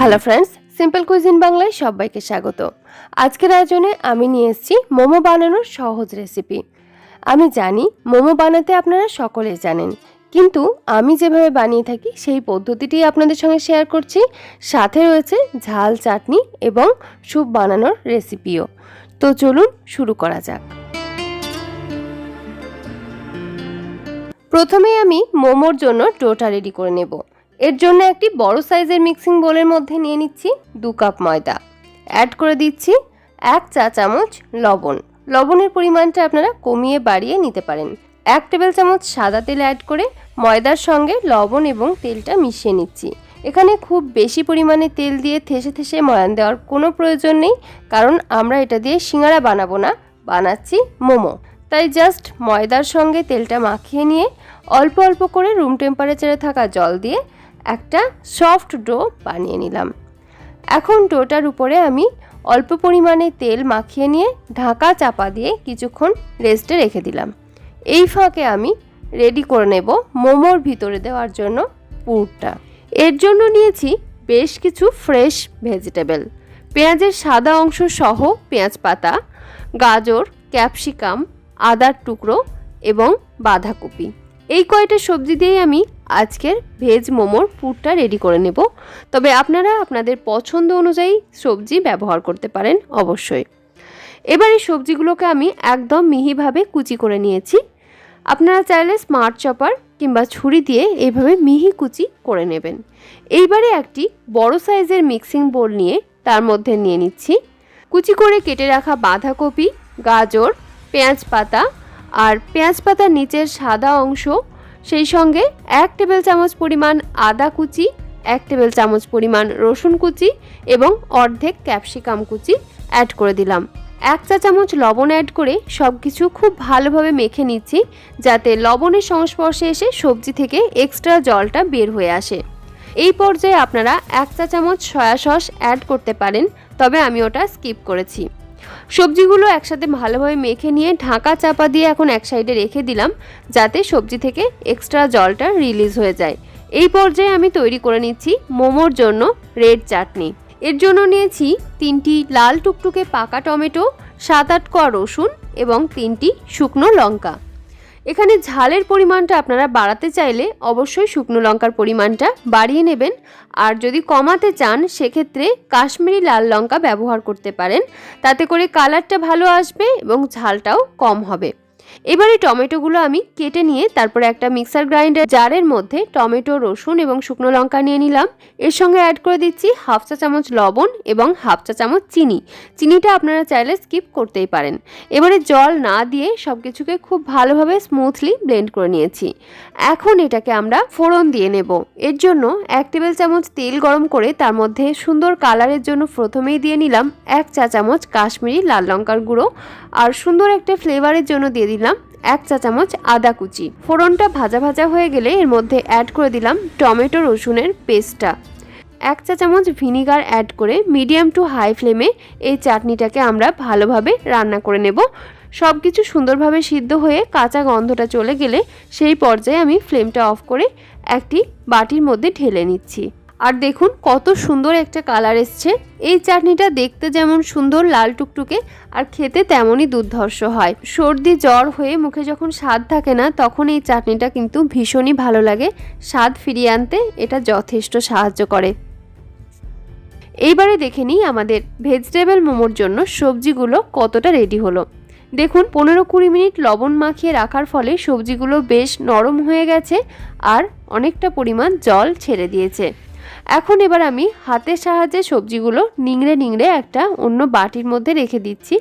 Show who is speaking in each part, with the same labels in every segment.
Speaker 1: Hello friends simple cuisine বাংলায় সবাইকে স্বাগত। আজকের আয়োজনে আমি নিয়ে এসেছি মোমো বানানোর সহজ রেসিপি আমি জানি মোমো বানাতে আপনারা সকলেই জানেন, কিন্তু আমি যেভাবে বানিয়ে থাকি সেই পদ্ধতিটি আপনাদের সঙ্গে শেয়ার করছি। সাথে রয়েছে ঝাল, চাটনি এবং স্যুপ বানানোর রেসিপিও তো চলুন শুরু করা যাক। প্রথমেই আমি মোমোর জন্য ডোটা রেডি করে নেব। এর জন্য একটি বড় সাইজের মিক্সিং বোলের মধ্যে নিয়ে নিচ্ছি দু কাপ ময়দা। অ্যাড করে দিচ্ছি এক চা চামচ লবণ। লবণের পরিমাণটা আপনারা কমিয়ে বাড়িয়ে নিতে পারেন। এক টেবিল চামচ সাদা তেল অ্যাড করে ময়দার সঙ্গে লবণ এবং তেলটা মিশিয়ে নিচ্ছি। এখানে খুব বেশি পরিমাণে তেল দিয়ে থেসে থেসে ময়ান দেওয়ার কোনো প্রয়োজন নেই, কারণ আমরা এটা দিয়ে সিঙ্গারা বানাবো না, বানাচ্ছি মোমো। তাই জাস্ট ময়দার সঙ্গে তেলটা মাখিয়ে নিয়ে অল্প অল্প করে রুম টেম্পারেচারে থাকা জল দিয়ে একটা সফট ডো বানিয়ে নিলাম। এখন ডোটার উপরে আমি অল্প পরিমাণে তেল মাখিয়ে নিয়ে ঢাকা চাপা দিয়ে কিছুক্ষণ রেস্টে রেখে দিলাম। এই ফাঁকে আমি রেডি করে নেব মোমোর ভিতরে দেওয়ার জন্য পুরটা। এর জন্য নিয়েছি বেশ কিছু ফ্রেশ ভেজিটেবল। পেঁয়াজের সাদা অংশ সহ পেঁয়াজ পাতা, গাজর, ক্যাপসিকাম, আদার টুকরো এবং বাঁধাকপি। এই কয়টা সবজি দিয়েই আমি আজকের ভেজ মোমোর পুরটা রেডি করে নেব। তবে আপনারা আপনাদের পছন্দ অনুযায়ী সবজি ব্যবহার করতে পারেন অবশ্যই। এবার এই সবজিগুলোকে আমি একদম মিহিভাবে কুচি করে নিয়েছি। আপনারা চাইলে স্মার্ট চপার কিংবা ছুরি দিয়ে এইভাবে মিহি কুচি করে নেবেন। এইবারে একটি বড় সাইজের মিক্সিং বোল নিয়ে তার মধ্যে নিয়ে নিচ্ছি। কুচি করে কেটে রাখা বাঁধাকপি, গাজর, পেঁয়াজ পাতা আর পেঁয়াজ পাতার নিচের সাদা অংশ, সেই সঙ্গে এক টেবিল চামচ পরিমাণ আদা কুচি, এক টেবিল চামচ পরিমাণ রসুন কুচি এবং অর্ধেক ক্যাপসিকাম কুচি অ্যাড করে দিলাম। এক চা চামচ লবণ অ্যাড করে সব কিছু খুব ভালোভাবে মেখে নিচ্ছি যাতে লবণের সংস্পর্শে এসে সবজি থেকে এক্সট্রা জলটা বের হয়ে আসে। এই পর্যায়ে আপনারা এক চা চামচ সয়া সস অ্যাড করতে পারেন, তবে আমি ওটা স্কিপ করেছি। সবজিগুলো একসাথে ভালোভাবে মেখে নিয়ে ঢাকা চাপা দিয়ে এখন এক সাইডে রেখে দিলাম, যাতে সবজি থেকে এক্সট্রা জলটা রিলিজ হয়ে যায়। এই পর্যায়ে আমি তৈরি করে নিচ্ছি মোমোর জন্য রেড চাটনি। এর জন্য নিয়েছি তিনটি লাল টুকটুকে পাকা টমেটো, সাত আট কোয়া রসুন এবং তিনটি শুকনো লঙ্কা। এখানে ঝালের পরিমাণটা আপনারা বাড়াতে চাইলে অবশ্যই শুকনো লঙ্কার পরিমাণটা বাড়িয়ে নেবেন। আর যদি কমাতে চান, সেক্ষেত্রে কাশ্মীরি লাল লঙ্কা ব্যবহার করতে পারেন। তাতে করে কালারটা ভালো আসবে এবং ঝালটাও কম হবে। এবারে টমেটোগুলো আমি কেটে নিয়ে তারপরে একটা মিক্সার গ্রাইন্ডার জারের মধ্যে টমেটো, রসুন এবং শুকনো লঙ্কা নিয়ে নিলাম। এর সঙ্গে অ্যাড করে দিচ্ছি হাফ চা চামচ লবণ এবং হাফ চা চামচ চিনি। চিনিটা আপনারা চাইলে স্কিপ করতেই পারেন। এবারে জল না দিয়ে সব কিছুকে খুব ভালোভাবে স্মুথলি ব্লেন্ড করে নিয়েছি। এখন এটাকে আমরা ফোড়ন দিয়ে নেব। এর জন্য এক টেবিল চামচ তেল গরম করে তার মধ্যে সুন্দর কালারের জন্য প্রথমেই দিয়ে নিলাম এক চা চামচ কাশ্মীরি লাল লঙ্কার গুঁড়ো। আর সুন্দর একটা ফ্লেভারের জন্য দিয়ে এক চা চামচ আদা কুচি। ফোড়নটা ভাজা ভাজা হয়ে গেলে এর মধ্যে অ্যাড করে দিলাম টমেটো রসুনের পেস্টটা। এক চা চামচ ভিনিগার অ্যাড করে মিডিয়াম টু হাই ফ্লেমে এই চাটনিটাকে আমরা ভালোভাবে রান্না করে নেব। সব কিছু সুন্দরভাবে সিদ্ধ হয়ে কাঁচা গন্ধটা চলে গেলে সেই পর্যায়ে আমি ফ্লেমটা অফ করে একটি বাটির মধ্যে ঢেলে নিচ্ছি। আর দেখুন কত সুন্দর একটা কালার এসছে। এই চাটনিটা দেখতে যেমন সুন্দর লাল টুকটুকে আর খেতে তেমনই দুর্ধর্ষ হয়। সর্দি জ্বর হয়ে মুখে যখন স্বাদ থাকে না, তখন এই চাটনিটা কিন্তু ভীষণই ভালো লাগে। স্বাদ ফিরিয়ে আনতে এটা যথেষ্ট সাহায্য করে। এইবারে দেখে নিই আমাদের ভেজিটেবল মোমোর জন্য সবজিগুলো কতটা রেডি হলো। দেখুন পনেরো কুড়ি মিনিট লবণ মাখিয়ে রাখার ফলে সবজিগুলো বেশ নরম হয়ে গেছে আর অনেকটা পরিমাণ জল ছেড়ে দিয়েছে। এখন এবার আমি হাতের সাহায্যে সবজিগুলো নিংড়ে নিংড়ে একটা অন্য বাটির মধ্যে রেখে দিচ্ছি।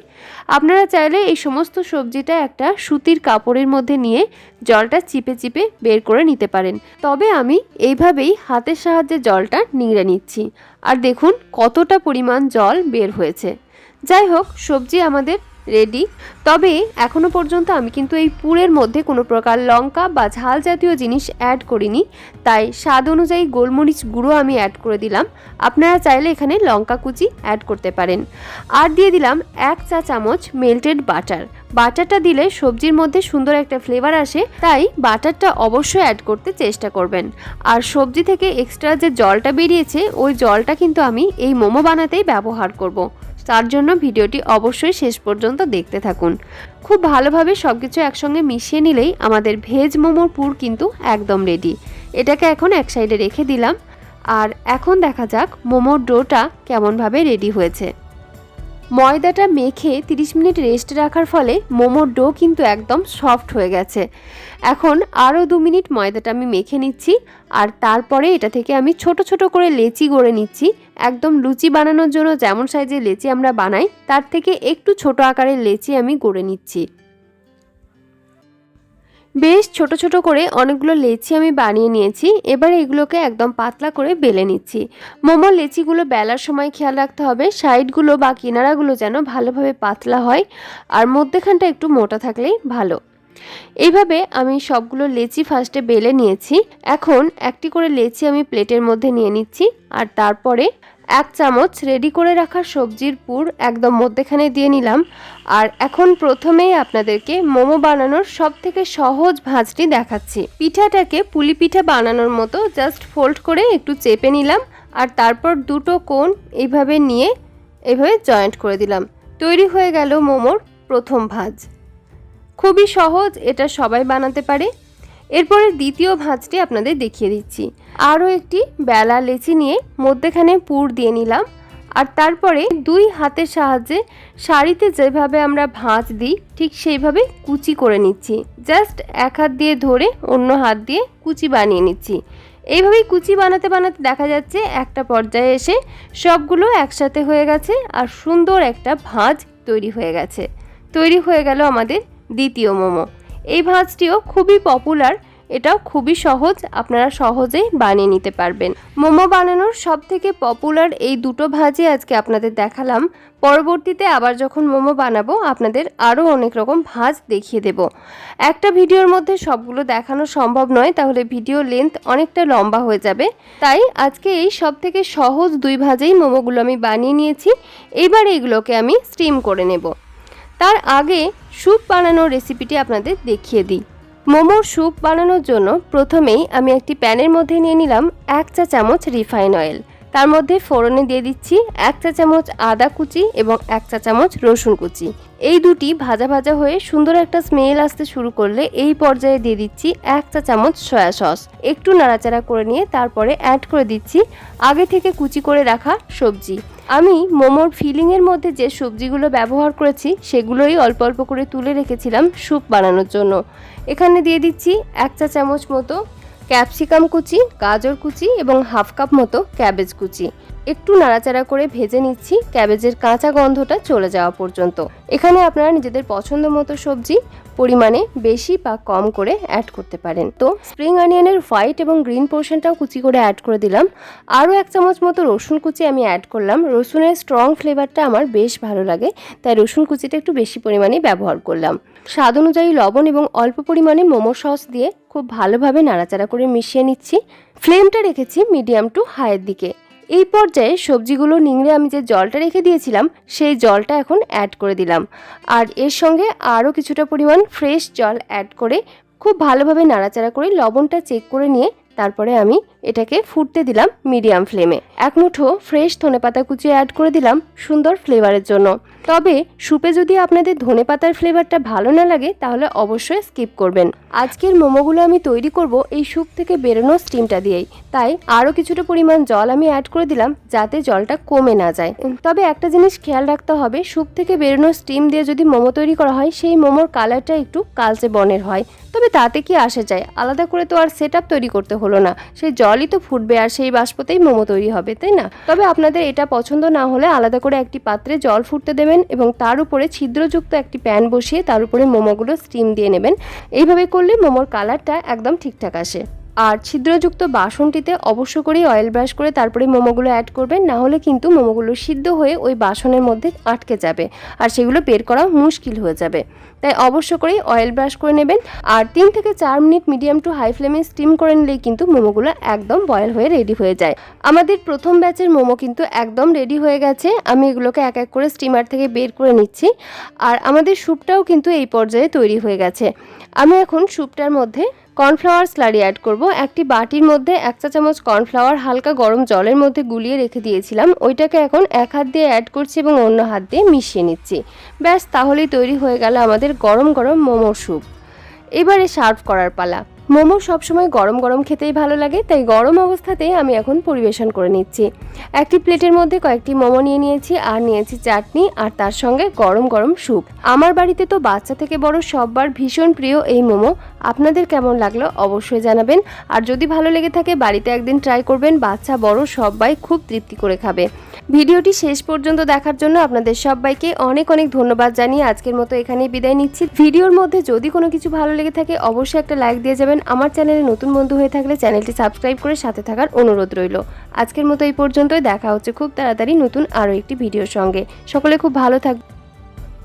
Speaker 1: আপনারা চাইলে এই সমস্ত সবজিটা একটা সুতির কাপড়ের মধ্যে নিয়ে জলটা চিপে চিপে বের করে নিতে পারেন। তবে আমি এইভাবেই হাতের সাহায্যে জলটা নিংড়ে নিচ্ছি। আর দেখুন কতটা পরিমাণ জল বের হয়েছে। যাই হোক, সবজি আমাদের রেডি তবে এখনও পর্যন্ত আমি কিন্তু এই পুরের মধ্যে কোনো প্রকার লঙ্কা বা ঝাল জাতীয় জিনিস অ্যাড করিনি। তাই স্বাদ অনুযায়ী গোলমরিচ গুঁড়ো আমি অ্যাড করে দিলাম। আপনারা চাইলে এখানে লঙ্কা কুচি অ্যাড করতে পারেন। আর দিয়ে দিলাম এক চা চামচ মেল্টেড বাটার
Speaker 2: বাটারটা দিলে সবজির মধ্যে সুন্দর একটা ফ্লেভার আসে, তাই বাটারটা অবশ্যই অ্যাড করতে চেষ্টা করবেন। আর সবজি থেকে এক্সট্রা যে জলটা বেরিয়েছে, ওই জলটা কিন্তু আমি এই মোমো বানাতেই ব্যবহার করব। তার জন্য ভিডিওটি অবশ্যই শেষ পর্যন্ত দেখতে থাকুন। খুব ভালোভাবে সব কিছু একসঙ্গে মিশিয়ে নিলেই আমাদের ভেজ মোমোর পুর কিন্তু একদম রেডি এটাকে এখন এক সাইডে রেখে দিলাম। আর এখন দেখা যাক মোমোর ডোটা কেমনভাবে রেডি হয়েছে। ময়দাটা মেখে 30 মিনিট রেস্ট রাখার ফলে মোমোর ডো কিন্তু একদম সফট হয়ে গেছে। এখন আরও দু মিনিট ময়দাটা আমি মেখে নিচ্ছি। আর তারপরে এটা থেকে আমি ছোট ছোট করে লেচি গড়ে নিচ্ছি। একদম লুচি বানানোর জন্য যেমন সাইজের লেচি আমরা বানাই, তার থেকে একটু ছোট আকারের লেচি আমি গড়ে নিচ্ছি। বেশ ছোট ছোট করে অনেকগুলো লেচি আমি বানিয়ে নিয়েছি, এবার এগুলোকে একদম পাতলা করে বেলে নিচ্ছি। মোমোর লেচিগুলো বেলার সময় খেয়াল রাখতে হবে, সাইডগুলো বা কিনারাগুলো যেন ভালোভাবে পাতলা হয়, আর মধ্যেখানটা একটু মোটা থাকলেই ভালো। এইভাবে আমি সবগুলো লেচি ফার্স্টে বেলে নিয়েছি। এখন একটি করে লেচি আমি প্লেটের মধ্যে নিয়ে নিচ্ছি আর তারপরে এক চামচ রেডি করে রাখা সবজির পুর একদম মধ্যেখানে দিয়ে নিলাম। আর এখন প্রথমেই আপনাদেরকে মোমো বানানোর সব থেকে সহজ ভাঁজটি দেখাচ্ছি। পিঠাটাকে পুলি পিঠা বানানোর মতো জাস্ট ফোল্ড করে একটু চেপে নিলাম আর তারপর দুটো কোণ এইভাবে নিয়ে এইভাবে জয়েন্ট করে দিলাম। তৈরি হয়ে গেল মোমোর প্রথম ভাঁজ। খুবই সহজ, এটা সবাই বানাতে পারে। এরপরে দ্বিতীয় ভাঁজটি আপনাদের দেখিয়ে দিচ্ছি। আরও একটি বেলা লেচি নিয়ে মধ্যেখানে পুর দিয়ে নিলাম আর তারপরে দুই হাতের সাহায্যে শাড়িতে যেভাবে আমরা ভাঁজ দিই, ঠিক সেইভাবে কুচি করে নিচ্ছি। জাস্ট এক হাত দিয়ে ধরে অন্য হাত দিয়ে কুচি বানিয়ে নিচ্ছি। এইভাবেই কুচি বানাতে বানাতে দেখা যাচ্ছে একটা পর্যায়ে এসে সবগুলো একসাথে হয়ে গেছে আর সুন্দর একটা ভাঁজ তৈরি হয়ে গেছে। তৈরি হয়ে গেল আমাদের দ্বিতীয় মোমো। এই ভাঁজটিও খুবই পপুলার এটাও খুবই সহজ, আপনারা সহজেই বানিয়ে নিতে পারবেন। মোমো বানানোর সব থেকে পপুলার এই দুটো ভাজি আজকে আপনাদের দেখালাম। পরবর্তীতে আবার যখন মোমো বানাবো, আপনাদের আরও অনেক রকম ভাজ দেখিয়ে দেব। একটা ভিডিওর মধ্যে সবগুলো দেখানো সম্ভব নয়, তাহলে ভিডিও লেন্থ অনেকটা লম্বা হয়ে যাবে। তাই আজকে এই সব থেকে সহজ দুই ভাজেই মোমোগুলো আমি বানিয়ে নিয়েছি। এইবার এগুলোকে আমি স্টিম করে নেব। তার আগে স্যুপ বানানোর রেসিপিটি আপনাদের দেখিয়ে দিই। মোমোর স্যুপ বানানোর জন্য প্রথমেই আমি একটি প্যানের মধ্যে নিয়ে নিলাম এক চা চামচ রিফাইন অয়েল। তার মধ্যে ফোড়নে দিয়ে দিচ্ছি এক চা চামচ আদা কুচি এবং এক চা চামচ রসুন কুচি। এই দুটি ভাজা ভাজা হয়ে সুন্দর একটা স্মেল আসতে শুরু করলে এই পর্যায়ে দিয়ে দিচ্ছি এক চা চামচ সয়া সস একটু নাড়াচাড়া করে নিয়ে তারপরে অ্যাড করে দিচ্ছি আগে থেকে কুচি করে রাখা সবজি। আমি মোমোর ফিলিংয়ের মধ্যে যে সবজিগুলো ব্যবহার করেছি, সেগুলোই অল্প অল্প করে তুলে রেখেছিলাম স্যুপ বানানোর জন্য। এখানে দিয়ে দিচ্ছি এক চা চামচ মতো ক্যাপসিকাম কুচি, গাজর কুচি এবং হাফ কাপ মতো ক্যাবেজ কুচি। একটু নাড়াচাড়া করে ভেজে নিচ্ছি। ক্যাবেজের কাঁচা গন্ধটা চলে যাওয়া পর্যন্ত। এখানে আপনারা নিজেদের পছন্দ মতো সবজি পরিমাণে বেশি বা কম করে অ্যাড করতে পারেন। তো স্প্রিং অনিয়নের হোয়াইট এবং গ্রিন পোর্শনটাও কুচি করে অ্যাড করে দিলাম। আরও এক চামচ মতো রসুন কুচি আমি অ্যাড করলাম। রসুনের স্ট্রং ফ্লেভারটা আমার বেশ ভালো লাগে, তাই রসুন কুচিটা একটু বেশি পরিমাণে ব্যবহার করলাম। স্বাদ অনুযায়ী লবণ এবং অল্প পরিমাণে মোমো সস দিয়ে খুব ভালোভাবে নাড়াচাড়া করে মিশিয়ে নিচ্ছি। ফ্লেমটা রেখেছি মিডিয়াম টু হাইয়ের দিকে। এই পর্যায়ে সবজিগুলো নিংড়ে আমি যে জলটা রেখে দিয়েছিলাম, সেই জলটা এখন অ্যাড করে দিলাম। আর এর সঙ্গে আরও কিছুটা পরিমাণ ফ্রেশ জল অ্যাড করে খুব ভালোভাবে নাড়াচাড়া করে লবণটা চেক করে নিয়ে তারপরে আমি এটাকে ফুটতে দিলাম মিডিয়াম ফ্লেমে। এক মুঠো ফ্রেশ ধনেপাতা কুচিয়ে অ্যাড করে দিলাম সুন্দর ফ্লেভারের জন্য। তবে স্যুপে যদি আপনাদের ধনেপাতার ফ্লেভারটা ভালো না লাগে, তাহলে অবশ্যই স্কিপ করবেন। আজকের মোমোগুলো আমি তৈরি করব এই স্যুপ থেকে বেরোনো স্টিমটা দিয়েই। তাই আরও কিছুটা পরিমাণ জল আমি অ্যাড করে দিলাম যাতে জলটা কমে না যায়। তবে একটা জিনিস খেয়াল রাখতে হবে স্যুপ থেকে বেরোনো স্টিম দিয়ে যদি মোমো তৈরি করা হয়, সেই মোমোর কালারটা একটু কালচে বনের হয়। তবে তাতে কি আসে যায়? আলাদা করে তো আর সেট তৈরি করতে হলো না। সেই জলই তো ফুটবে আর সেই বাষ্পতেই মোমো তৈরি হবে, তাই না? তবে আপনাদের এটা পছন্দ না হলে আলাদা করে একটি পাত্রে জল ফুটতে দেবেন এবং তার উপরে ছিদ্রযুক্ত একটি প্যান বসিয়ে তার উপরে মোমোগুলো স্টিম দিয়ে নেবেন। এইভাবে করলে মোমোর কালারটা একদম ঠিকঠাক আসে। আর ছিদ্রযুক্ত বাসনটিতে অবশ্য করেই অয়েল ব্রাশ করে তারপরে মোমোগুলো অ্যাড করবেন, না হলে কিন্তু মোমোগুলো সিদ্ধ হয়ে ওই বাসনের মধ্যে আটকে যাবে আর সেগুলো বের করা মুশকিল হয়ে যাবে। তাই অবশ্য করেই অয়েল ব্রাশ করে নেবেন আর তিন থেকে চার মিনিট মিডিয়াম টু হাই ফ্লেমে স্টিম করে নিলেই কিন্তু মোমোগুলো একদম বয়েল হয়ে রেডি হয়ে যায়। আমাদের প্রথম ব্যাচের মোমো কিন্তু একদম রেডি হয়ে গেছে। আমি এগুলোকে এক এক করে স্টিমার থেকে বের করে নিচ্ছি আর আমাদের স্যুপটাও কিন্তু এই পর্যায়ে তৈরি হয়ে গেছে। আমি এখন স্যুপটার মধ্যে কর্নফ্লাওয়ার স্লারি অ্যাড করব। একটি বাটির মধ্যে এক চা চামচ কর্নফ্লাওয়ার হালকা গরম জলের মধ্যে গুলিয়ে রেখে দিয়েছিলাম। ওইটাকে এখন এক হাত দিয়ে অ্যাড করছি এবং অন্য হাত দিয়ে মিশিয়ে নিচ্ছি। ব্যাস, তাহলেই তৈরি হয়ে গেল আমাদের গরম গরম মোমোর স্যুপ। এবারে সার্ভ করার পালা। মোমো সবসময় গরম গরম খেতেই ভালো লাগে, তাই গরম অবস্থাতেই আমি এখন পরিবেশন করে নিচ্ছি। একটি প্লেটের মধ্যে কয়েকটি মোমো নিয়ে নিয়েছি, আর নিয়েছি চাটনি, আর তার সঙ্গে গরম গরম স্যুপ। আমার বাড়িতে তো বাচ্চা থেকে বড় সববার ভীষণ প্রিয় এই মোমো। আপনাদের কেমন লাগল অবশ্যই জানাবেন, আর যদি ভালো লেগে থাকে বাড়িতে একদিন ট্রাই করবেন, বাচ্চা বড় সবাই খুব তৃপ্তি করে খাবে। ভিডিওটি শেষ পর্যন্ত দেখার জন্য আপনাদের সবাইকে অনেক অনেক ধন্যবাদ জানিয়ে আজকের মতো এখানেই বিদায় নিচ্ছি। ভিডিওর মধ্যে যদি কোনো কিছু ভালো লেগে থাকে, অবশ্যই একটা লাইক দিয়ে যাবেন। আমার চ্যানেলে নতুন বন্ধু হয়ে থাকলে চ্যানেলটি সাবস্ক্রাইব করে সাথে থাকার অনুরোধ রইল। আজকের মতো এই পর্যন্তই। দেখা হচ্ছে খুব তাড়াতাড়ি নতুন আরও একটি ভিডিওর সঙ্গে। সকলে খুব ভালো থাকবে